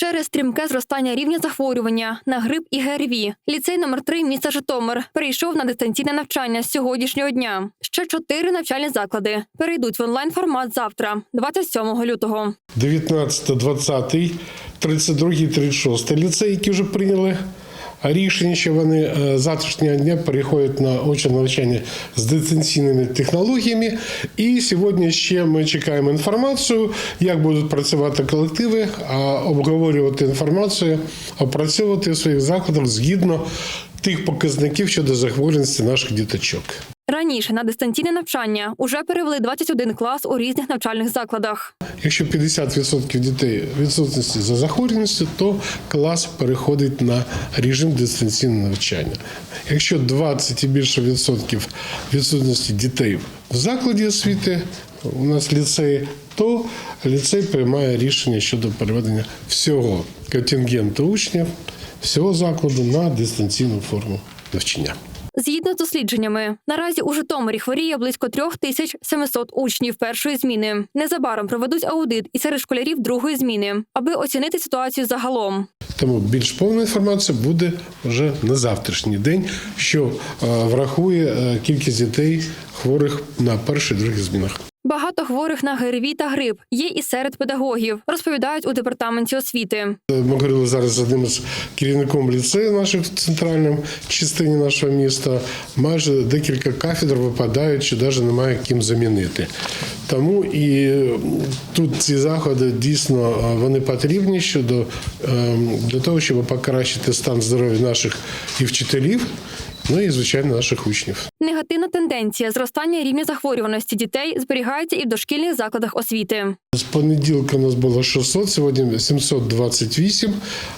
Через стрімке зростання рівня захворювання на грип і ГРВІ ліцей номер 3 міста Житомир перейшов на дистанційне навчання з сьогоднішнього дня. Ще чотири навчальні заклади перейдуть в онлайн формат завтра, 27 лютого. 19, 20, 32, 36 ліцей, які вже прийняли рішення, що вони е, з завтрашнього дня переходять на очне навчання з дистанційними технологіями. І сьогодні ще ми чекаємо інформацію, як будуть працювати колективи, а обговорювати інформацію, опрацьовувати у своїх закладах згідно тих показників щодо захворюваності наших діточок. Раніше на дистанційне навчання уже перевели 21 клас у різних навчальних закладах. Якщо 50% дітей відсутності за захворюваністю, то клас переходить на режим дистанційного навчання. Якщо 20 і більше відсотків відсутності дітей в закладі освіти, у нас ліцеї, то ліцей приймає рішення щодо переведення всього контингенту учнів, всього закладу на дистанційну форму навчання. Згідно з дослідженнями, наразі у Житомирі хворіє близько 3700 учнів першої зміни. Незабаром проведуть аудит і серед школярів другої зміни, аби оцінити ситуацію загалом. Тому більш повна інформація буде вже на завтрашній день, що е, врахує е, кількість дітей хворих на перших других змінах. Багато хворих на ГРВІ та грип є і серед педагогів, розповідають у департаменті освіти. Е, Ми говорили зараз з одним з керівником ліцею наших в центральному частині нашого міста. Майже декілька кафедр випадають, що навіть немає ким замінити. Тому і тут ці заходи дійсно е, вони потрібні щодо е, для того, щоб покращити стан здоров'я наших і вчителів, ну і звичайно наших учнів. Негативна тенденція зростання рівня захворюваності дітей зберігається і в дошкільних закладах освіти. З понеділка у нас було 600, сьогодні 728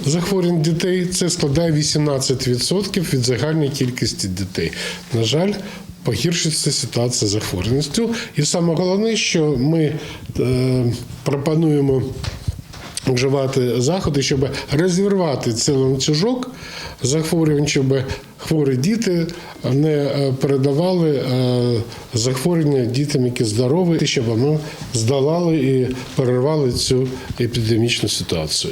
захворювань дітей. Це складає 18% від загальної кількості дітей. На жаль, погіршується ситуація з захворюваністю. І саме головне, що ми е, пропонуємо вживати заходи, щоб розірвати цей ланцюжок захворювань, щоб хворі діти не е, передавали е, захворювання дітям, які здорові, щоб вони здолали і перервали цю епідемічну ситуацію.